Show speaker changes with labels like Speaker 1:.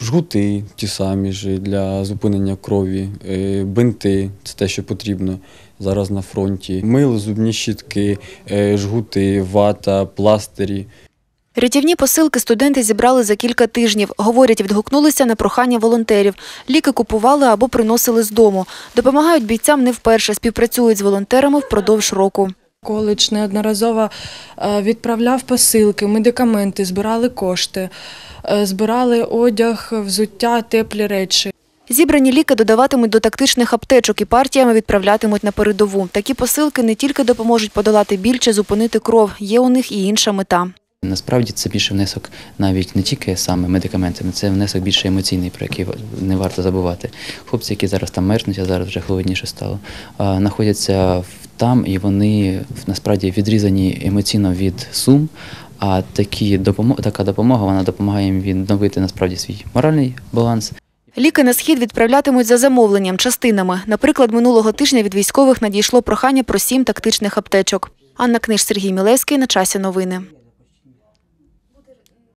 Speaker 1: Жгути ті самі ж для зупинення крові, е, бинти це те, що потрібно зараз на фронті. Мили, зубні щітки, е, жгути, вата, пластирі.
Speaker 2: Рятівні посилки студенти зібрали за кілька тижнів. Говорять, відгукнулися на прохання волонтерів. Ліки купували або приносили з дому. Допомагають бійцям не вперше, співпрацюють з волонтерами впродовж року.
Speaker 3: Коледж неодноразово е, відправляв посилки, медикаменти, збирали кошти, е, збирали одяг, взуття, теплі речі.
Speaker 2: Зібрані ліки додаватимуть до тактичних аптечок і партіями відправлятимуть на передову. Такі посилки не тільки допоможуть подолати біль чи зупинити кров, є у них і інша мета.
Speaker 4: Насправді це більше внесок навіть не тільки саме медикаментами, це внесок більше емоційний, про який не варто забувати. Хлопці, які зараз там мерзнуть, а зараз вже холодніше стало, знаходяться в- там і вони насправді відрізані емоційно від сум. А такі допомога, така допомога вона допомагає їм відновити насправді свій моральний баланс.
Speaker 2: Ліки на схід відправлятимуть за замовленням, частинами. Наприклад, минулого тижня від військових надійшло прохання про сім тактичних аптечок. Анна Книж, Сергій Мілевський. На часі новини.